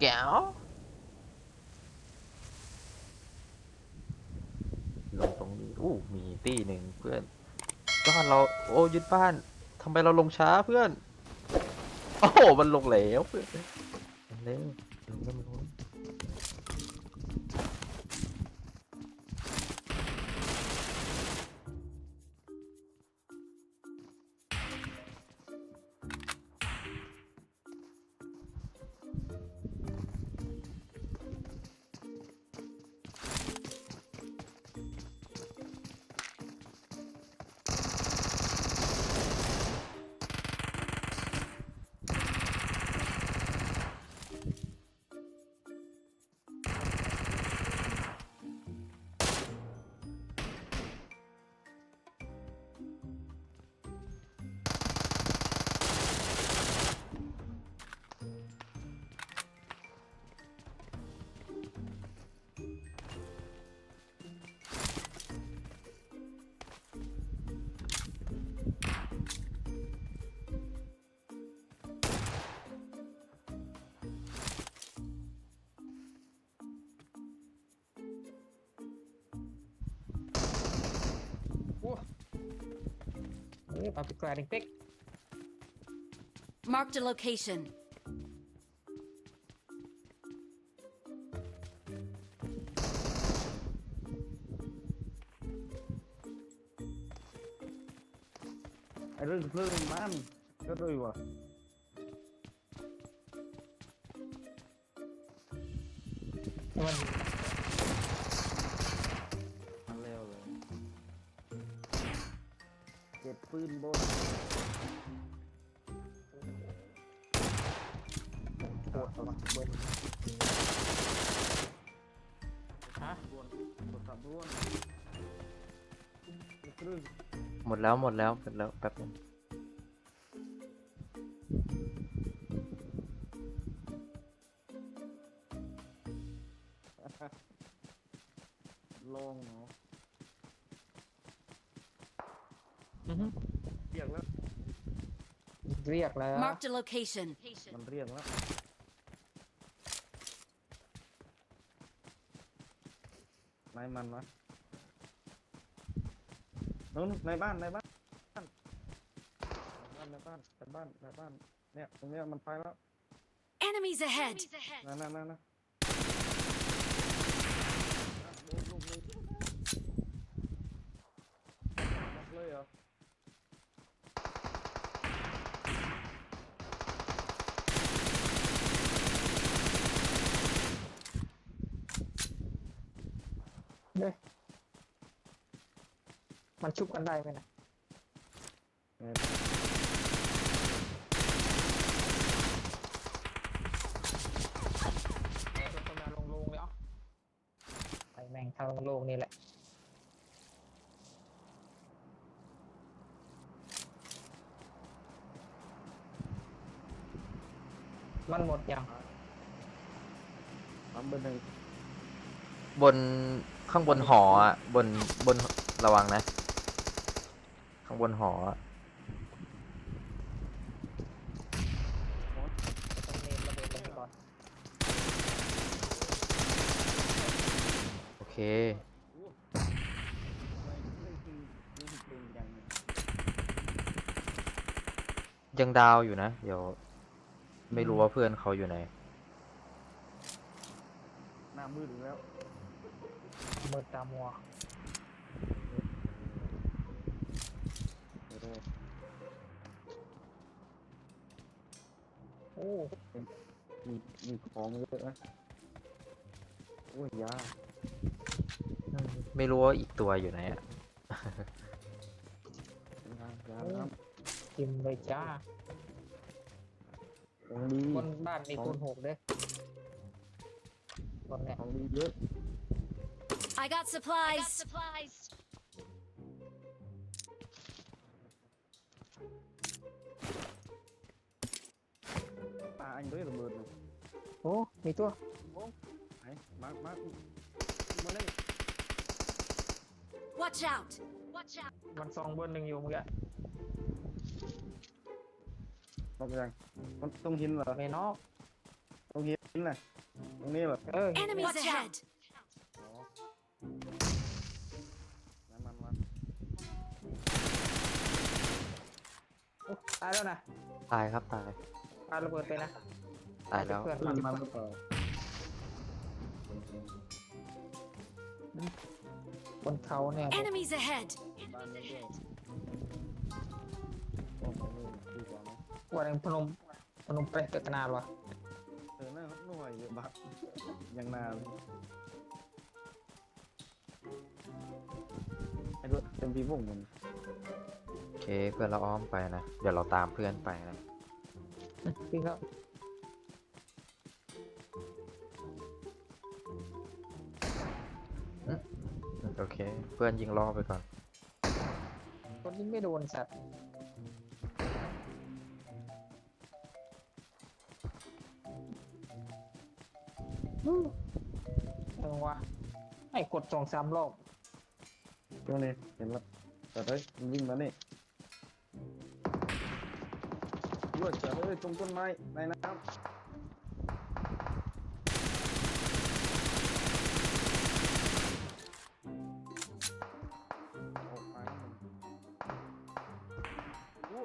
แก้วลงตรงนี้อู้มีตีหนึ่งเพื่อนบ้านเราโอ้ยึดบ้านทำไมเราลงช้าเพื่อน โอ้โหมันลงแล้วเพื่อนเร็วลงกันลง เอ้ยปาปิกาดิงเป๊ก Marked a location. ไอ้เรื่องเรื่อง ปืนบนโคตรเอามาเบิ้ลฮะบนบนสับวนเรื่องหมดแล้วหมดแล้วหมดแล้วแป๊บนึง เรียกแล้ว Marked a location. มันเรียกแล้วไหนมันวะนู้นในบ้านในบ้านในบ้านในบ้านในบ้าน เนี่ยตรงเนี้ยมันไปแล้ว Enemies ahead. นั่นนั่นนั่นนะลูกลูกลูกล็อกเลยเหรอ มันชุบกันได้ไหมนะเนี่ยเอาตัวมาลงๆเลยเอะไปแม่งทางโลงๆนี่แหละ มันหมดยังทำเบอร์หนึ่งบนข้างบนหออะบนบนระวังนะ ข้างบนหอโอเคยังยังดาวอยู่นะ เดี๋ยว ไม่รู้ว่าเพื่อนเขาอยู่ไหน หน้ามืดอีกแล้วมืดตามัว เดี๋ยวเดี๋ยว โอ้มีมีของเยอะนะโอ้ยยาไม่รู้ว่าอีกตัวอยู่ไหนอะยายาน้กินเลยจ้าำของดีบนบ้านมีคูณหกเด้บนเนี่ย ของดีเยอะ I got supplies. ตาอันด้วยระเบิดเลยโอ้มีตัวไหนมาร์คมาร์คมาเลย Watch out. Watch out. มันซองเบอร์หนึ่งอยู่เมื่อกี้ตกยังมันต้องหินเหรอไม่นอกตรงรงนี้น่ะตรงนี้แบบเออ Enemies Watch ahead! อ๋อน้ำมันมาอุ๊ยตายแล้วนะ ตายครับตาย ปาระเบิดไปนะตายแล้วเพื่อนน้ำมามันหรือเปล่าบนเขาเนี่ย Enemies ahead! บ้านนี้ด้วยโอ้โหนี่ดีกว่าไหมวันนึงพนมพนมเปรตเกิดนานวะเออน่าหน่วยเยอะบักยังนานไอ้รถเต็มพีวงมันโอเคเพื่อนเราอ้อมไปนะ เดี๋ยวเราตามเพื่อนไปนะ พี่ก็โอเค เพื่อนยิงล่อไปก่อน คนนี้ไม่โดนสัตว์อืมเออวะไอ้กดสองสามรอบตรงนี้เห็นแล้วแต่เฮ้ยมันวิ่งมานี่ ด้วยเจอเลยตรงต้นไม้ในน้ำออกมาโอ้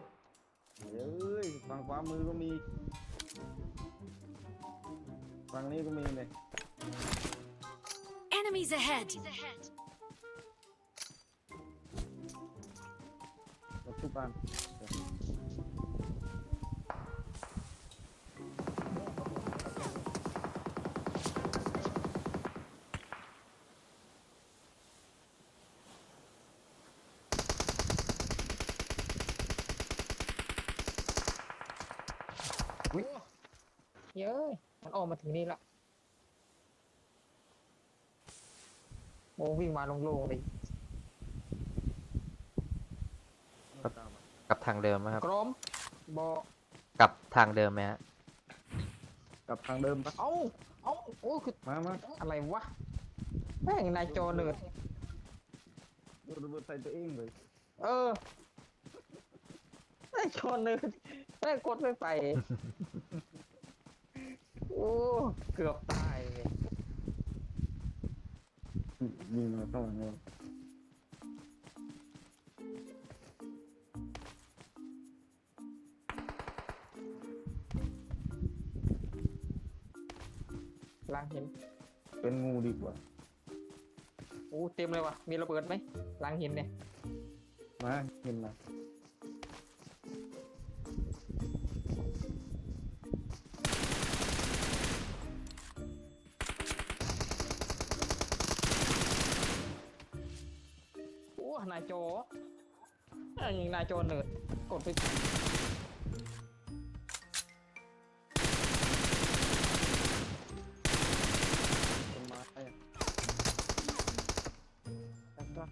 เฮ้ยฝั่งขวามือก็มี ฝั่งนี้ก็มีเนี่ย Enemies ahead! รถทุกบ้าน เย้ยมันออกมาถึงนี่ละโอ้วิ่งมาโล่งๆเลยกลับทางเดิมไหมครับ กรมบอกลับทางเดิมไหมฮะกลับทางเดิมปะเอ้าเอ้าโอ้คือมามาอะไรวะแม่งนายจอเนิร์ดโดนระเบิดใส่ตัวเองเลยเออนายจอเนิร์ดแม่งกดไม่ไป โอ้เกือบตายเลยยิงมาเข้ามาเนี่ยล้างเห็นเป็นงูดีกว่า โอ้เต็มเลยวะมีระเบิดไหมล้างเห็นเนี่ยมาเห็นมา นายโจเอ้ยยิงนายโจเนิร์ดกดไปต้นไม้แล้วก็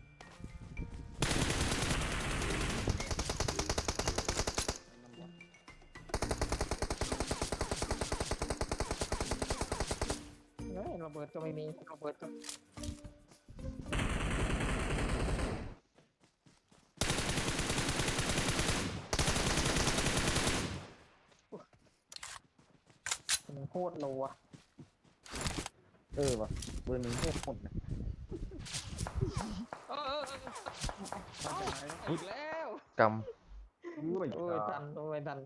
เฮ้ยระเบิดก็ไม่มีระเบิดก็ โคตรโลอะเออว่ะเบอร์หนึ่งโคตรหมดนะเออเออเออเอ้าอีกแล้วกอุ้ยโอ้ยทันโอ้ยทัน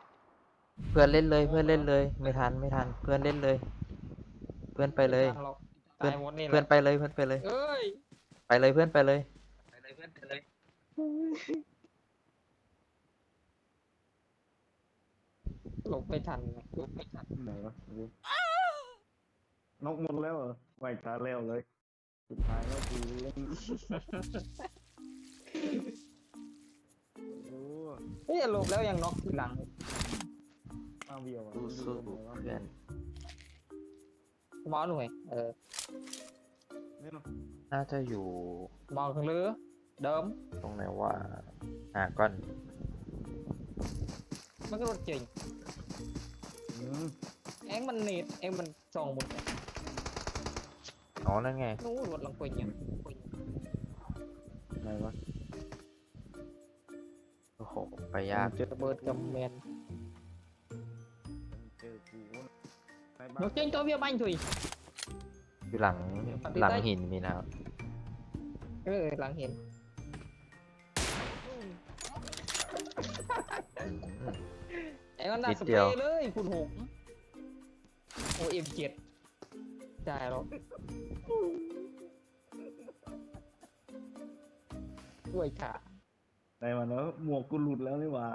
ำเพื่อนเล่นเลยเพื่อนเล่นเลย ไม่ทันไม่ทัน เพื่อนเล่นเลย เพื่อนไปเลยทันหรอกเพื่อนตายหมดนี่แหเพื่อนละไปเลยเพื่อนไปเลย เอ้ยไปเลยเพื่อนไปเลย หลบไม่ทันหลบไม่ทันไหนวะดูนกหมดแล้วเหรอไหวตาแล้วเลย สุดท้ายแล้วกูเล่นดูเฮ้ยหลบแล้วยังน็อกทีหลังมาเบียวอะสู้สู้ดูไหนวะเพื่อนมอหน่วยเออเนี่ยเนอะน่าจะอยู่มองข้างเรือเดิม ตรงไหนว่าอ่าก้อนมันก็รถเก่งอืม เอ็งมันเน็ตเอ็งมันส่องหมดเลยอ๋อนั่นไงนู้นรถลังกุยเนี่ยไหนวะโอ้โหไปยากเจอระเบิดกับแมนเจอกูนะในบ้าน Một trên cho phía banh thủy อยู่หลังปฏิหลังได้หินมีนะครับ เออหลังเห็นไอ้ก็น่านิดสเปเดีรยวย์เลยคุณหงโอเอ็มเจ็ดได้หรอกด้วยค่ะในวันแล้วหมวกกูหลุดแล้วนี่หว่า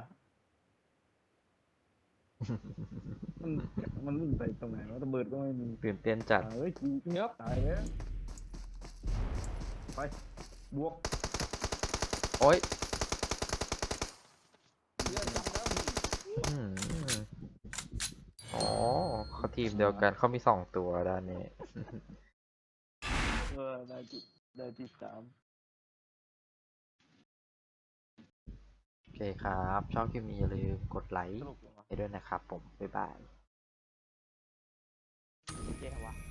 มันมันวิ่งไปตรงไหนวะระเบิดก็ไม่มีตื่นเต้นจัด เฮ้ยกูเนื้อตายแล้วไปบวก โอ๊ย เลือดจังแล้ว อืมอ๋อ เขาทีมเดียวกันเขามีสองตัวด้านนี้ เออได้ที่ได้ที่สามโอเคครับ ชอบคลิปนี้อย่าลืมกดไลค์สรุปยังวะให้ด้วยนะครับผม บ๊ายบายเจ๊วะ